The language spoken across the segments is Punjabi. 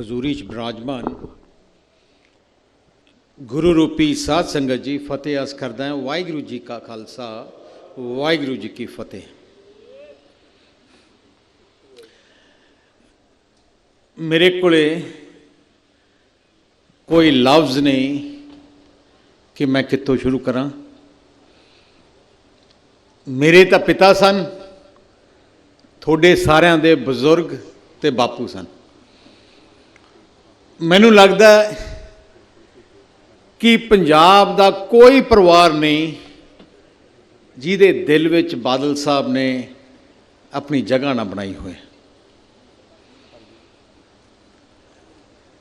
ਹਜ਼ੂਰੀ 'ਚ ਬਿਰਾਜਮਾਨ ਗੁਰੂ ਰੂਪੀ ਸਾਧ ਸੰਗਤ ਜੀ, ਫਤਿਹ ਅਸ ਕਰਦਾ ਹਾਂ, ਵਾਹਿਗੁਰੂ ਜੀ ਕਾ ਖਾਲਸਾ, ਵਾਹਿਗੁਰੂ ਜੀ ਕੀ ਫਤਿਹ। ਮੇਰੇ ਕੋਲੇ ਕੋਈ ਲਫ਼ਜ਼ ਨਹੀਂ ਕਿ ਮੈਂ ਕਿੱਥੋਂ ਸ਼ੁਰੂ ਕਰਾਂ। ਮੇਰੇ ਤਾਂ ਪਿਤਾ ਸਨ, ਤੁਹਾਡੇ ਸਾਰਿਆਂ ਦੇ ਬਜ਼ੁਰਗ ਤੇ ਬਾਪੂ ਸਨ। ਮੈਨੂੰ ਲੱਗਦਾ ਕਿ ਪੰਜਾਬ ਦਾ ਕੋਈ ਪਰਿਵਾਰ ਨਹੀਂ ਜਿਹਦੇ ਦਿਲ ਵਿੱਚ ਬਾਦਲ ਸਾਹਿਬ ਨੇ ਆਪਣੀ ਜਗ੍ਹਾ ਨਾ ਬਣਾਈ ਹੋਏ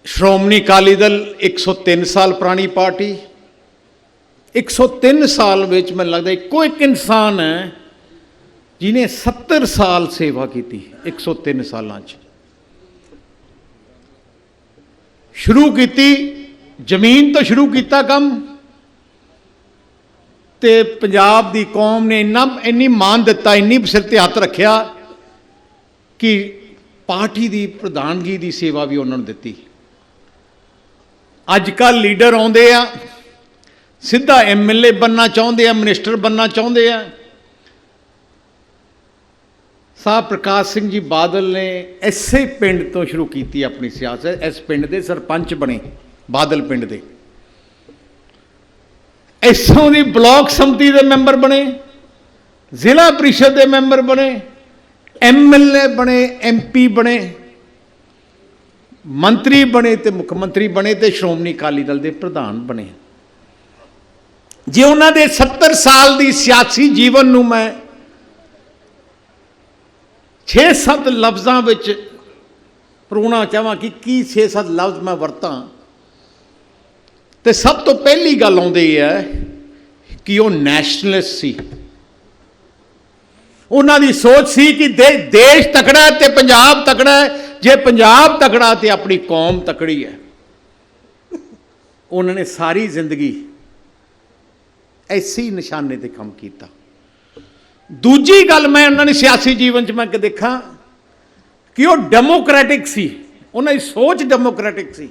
ਸ਼੍ਰੋਮਣੀ ਅਕਾਲੀ ਦਲ 103 ਸਾਲ ਪੁਰਾਣੀ ਪਾਰਟੀ 103 ਸਾਲ ਵਿੱਚ ਮੈਨੂੰ ਲੱਗਦਾ ਇੱਕੋ ਇੱਕ ਇਨਸਾਨ ਹੈ ਜਿਨੇ 70 ਸਾਲ ਸੇਵਾ ਕੀਤੀ 103 ਸਾਲਾਂ 'ਚ। ਸ਼ੁਰੂ ਕੀਤੀ, ਜ਼ਮੀਨ ਤੋਂ ਸ਼ੁਰੂ ਕੀਤਾ ਕੰਮ। ਤੇ ਪੰਜਾਬ ਦੀ ਕੌਮ ਨੇ ਇੰਨਾ, ਇੰਨੀ ਮਾਨ ਦਿੱਤਾ, ਇੰਨੀ ਸਿਰ ਤੇ ਹੱਥ ਰੱਖਿਆ ਕਿ ਪਾਰਟੀ ਦੀ ਪ੍ਰਧਾਨਗੀ ਦੀ ਸੇਵਾ ਵੀ ਉਹਨਾਂ ਨੂੰ ਦਿੱਤੀ। ਅੱਜ ਕੱਲ ਲੀਡਰ ਆਉਂਦੇ ਆ, ਸਿੱਧਾ ਐਮਐਲਏ ਬੰਨਾ ਚਾਹੁੰਦੇ ਆ, ਮਿਨਿਸਟਰ ਬੰਨਾ ਚਾਹੁੰਦੇ ਆ। ਸਾਹਿਬ ਪ੍ਰਕਾਸ਼ ਸਿੰਘ ਜੀ ਬਾਦਲ ਨੇ ਐਸੇ ਪਿੰਡ ਤੋਂ ਸ਼ੁਰੂ ਕੀਤੀ ਆਪਣੀ ਸਿਆਸਤ, ਇਸ ਪਿੰਡ ਦੇ ਸਰਪੰਚ ਬਣੇ, ਬਾਦਲ ਪਿੰਡ ਦੇ। ਇਸੋਂ ਦੀ ਬਲਾਕ ਸੰਮਤੀ ਦੇ ਮੈਂਬਰ ਬਣੇ, ਜ਼ਿਲ੍ਹਾ ਪ੍ਰੀਸ਼ਦ ਦੇ ਮੈਂਬਰ ਬਣੇ ਐਮਐਲਏ ਬਣੇ ਐਮਪੀ ਬਣੇ, ਮੰਤਰੀ ਬਣੇ ਤੇ ਮੁੱਖ ਮੰਤਰੀ ਬਣੇ ਤੇ ਸ਼੍ਰੋਮਣੀ ਅਕਾਲੀ ਦਲ ਦੇ ਪ੍ਰਧਾਨ ਬਣੇ। ਜੇ ਉਹਨਾਂ ਦੇ 70 ਸਾਲ ਦੀ ਸਿਆਸੀ ਜੀਵਨ ਨੂੰ ਮੈਂ 6-7 ਲਫ਼ਜ਼ਾਂ ਵਿੱਚ ਪਰੋਣਾ ਚਾਹਾਂ ਕਿ ਕੀ 6-7 ਲਫ਼ਜ਼ ਮੈਂ ਵਰਤਾਂ। ਤੇ ਸਭ ਤੋਂ ਪਹਿਲੀ ਗੱਲ ਆਉਂਦੀ ਹੈ ਕਿ ਉਹ ਨੈਸ਼ਨਲਿਸਟ ਸੀ। ਉਹਨਾਂ ਦੀ ਸੋਚ ਸੀ ਕਿ ਦੇ- ਦੇਸ਼ ਤਕੜਾ ਹੈ ਤੇ ਪੰਜਾਬ ਤਕੜਾ ਹੈ। ਜੇ ਪੰਜਾਬ ਤਕੜਾ ਤੇ ਆਪਣੀ ਕੌਮ ਤਕੜੀ ਹੈ। ਉਹਨਾਂ ਨੇ ਸਾਰੀ ਜ਼ਿੰਦਗੀ ਐਸੀ ਨਿਸ਼ਾਨੇ ਤੇ ਕੰਮ ਕੀਤਾ। ਦੂਜੀ ਗੱਲ ਮੈਂ ਉਹਨਾਂ ਨੇ ਸਿਆਸੀ ਜੀਵਨ 'ਚ ਮੈਂ ਕਿ ਦੇਖਾਂ ਕਿ ਉਹ ਡੈਮੋਕ੍ਰੈਟਿਕ ਸੀ, ਉਹਨਾਂ ਦੀ ਸੋਚ ਡੈਮੋਕ੍ਰੈਟਿਕ ਸੀ।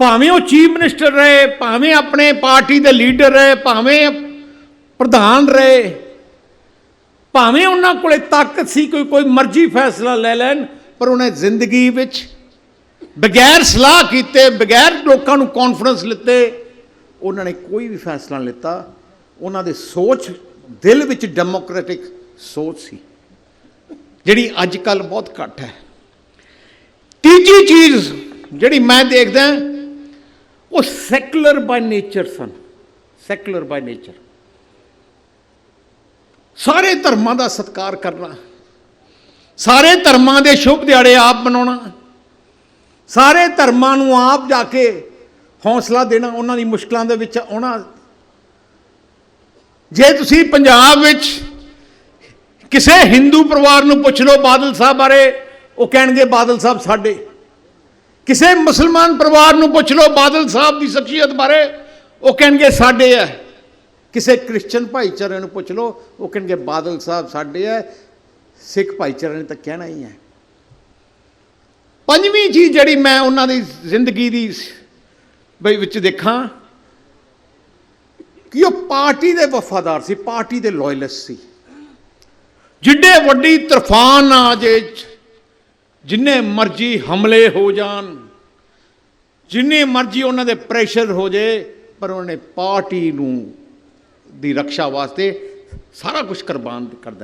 ਭਾਵੇਂ ਉਹ ਚੀਫ ਮਿਨਿਸਟਰ ਰਹੇ, ਭਾਵੇਂ ਆਪਣੇ ਪਾਰਟੀ ਦੇ ਲੀਡਰ ਰਹੇ, ਭਾਵੇਂ ਪ੍ਰਧਾਨ ਰਹੇ, ਭਾਵੇਂ ਉਹਨਾਂ ਕੋਲੇ ਤਾਕਤ ਸੀ ਕੋਈ ਕੋਈ ਮਰਜ਼ੀ ਫੈਸਲਾ ਲੈ ਲੈਣ, ਪਰ ਉਹਨੇ ਜ਼ਿੰਦਗੀ ਵਿੱਚ ਬਗੈਰ ਸਲਾਹ ਕੀਤੇ, ਬਗੈਰ ਲੋਕਾਂ ਨੂੰ ਕੌਨਫੀਡੈਂਸ ਲਿੱਤੇ, ਉਹਨਾਂ ਨੇ ਕੋਈ ਵੀ ਫੈਸਲਾ ਲਿੱਤਾ। ਉਹਨਾਂ ਦੇ ਸੋਚ ਦਿਲ ਵਿੱਚ ਡੈਮੋਕ੍ਰੈਟਿਕ ਸੋਚ ਸੀ, ਜਿਹੜੀ ਅੱਜ ਕੱਲ ਬਹੁਤ ਘੱਟ ਹੈ। ਤੀਜੀ ਚੀਜ਼ ਜਿਹੜੀ ਮੈਂ ਦੇਖਦਾ, ਉਹ ਸੈਕੂਲਰ ਬਾਈ ਨੇਚਰ ਸਨ। ਸੈਕੂਲਰ ਬਾਈ ਨੇਚਰ ਸਾਰੇ ਧਰਮਾਂ ਦਾ ਸਤਿਕਾਰ ਕਰਨਾ, ਸਾਰੇ ਧਰਮਾਂ ਦੇ ਸ਼ੁਭ ਦਿਹਾੜੇ ਆਪ ਮਨਾਉਣਾ, ਸਾਰੇ ਧਰਮਾਂ ਨੂੰ ਆਪ ਜਾ ਕੇ ਹੌਸਲਾ ਦੇਣਾ, ਉਹਨਾਂ ਦੀ ਮੁਸ਼ਕਲਾਂ ਦੇ ਵਿੱਚ ਆਉਣਾ ਜੇ ਤੁਸੀਂ ਪੰਜਾਬ ਵਿੱਚ ਕਿਸੇ ਹਿੰਦੂ ਪਰਿਵਾਰ ਨੂੰ ਪੁੱਛ ਲਓ ਬਾਦਲ ਸਾਹਿਬ ਬਾਰੇ, ਉਹ ਕਹਿਣਗੇ ਬਾਦਲ ਸਾਹਿਬ ਸਾਡੇ। ਕਿਸੇ ਮੁਸਲਮਾਨ ਪਰਿਵਾਰ ਨੂੰ ਪੁੱਛ ਲਓ ਬਾਦਲ ਸਾਹਿਬ ਦੀ ਸ਼ਖਸੀਅਤ ਬਾਰੇ, ਉਹ ਕਹਿਣਗੇ ਸਾਡੇ ਆ ਕਿਸੇ ਕ੍ਰਿਸਚੀਅਨ ਭਾਈਚਾਰੇ ਨੂੰ ਪੁੱਛ ਲਓ, ਉਹ ਕਹਿਣਗੇ ਬਾਦਲ ਸਾਹਿਬ ਸਾਡੇ ਆ ਸਿੱਖ ਭਾਈਚਾਰੇ ਨੇ ਤਾਂ ਕਹਿਣਾ ਹੀ ਹੈ ਪੰਜਵੀਂ ਚੀਜ਼ ਜਿਹੜੀ ਮੈਂ ਉਹਨਾਂ ਦੀ ਜ਼ਿੰਦਗੀ ਦੀ ਬਈ ਵਿੱਚ ਦੇਖਾਂ ਕਿ ਉਹ ਪਾਰਟੀ ਦੇ ਵਫਾਦਾਰ ਸੀ, ਪਾਰਟੀ ਦੇ ਲਾਇਲਿਸਟ ਸੀ। ਜਿੱਡੇ ਵੱਡੀ ਤਰਫਾਨ ਆ ਜੇ ਜਿੰਨੇ ਮਰਜ਼ੀ ਹਮਲੇ ਹੋ ਜਾਣ, ਜਿੰਨੇ ਮਰਜ਼ੀ ਉਹਨਾਂ ਦੇ ਪ੍ਰੈਸ਼ਰ ਹੋ ਜੇ, ਪਰ ਉਹਨੇ ਪਾਰਟੀ ਨੂੰ ਦੀ ਰੱਖਿਆ ਵਾਸਤੇ ਸਾਰਾ ਕੁਝ ਕੁਰਬਾਨ ਕਰ ਦੇਣਾ।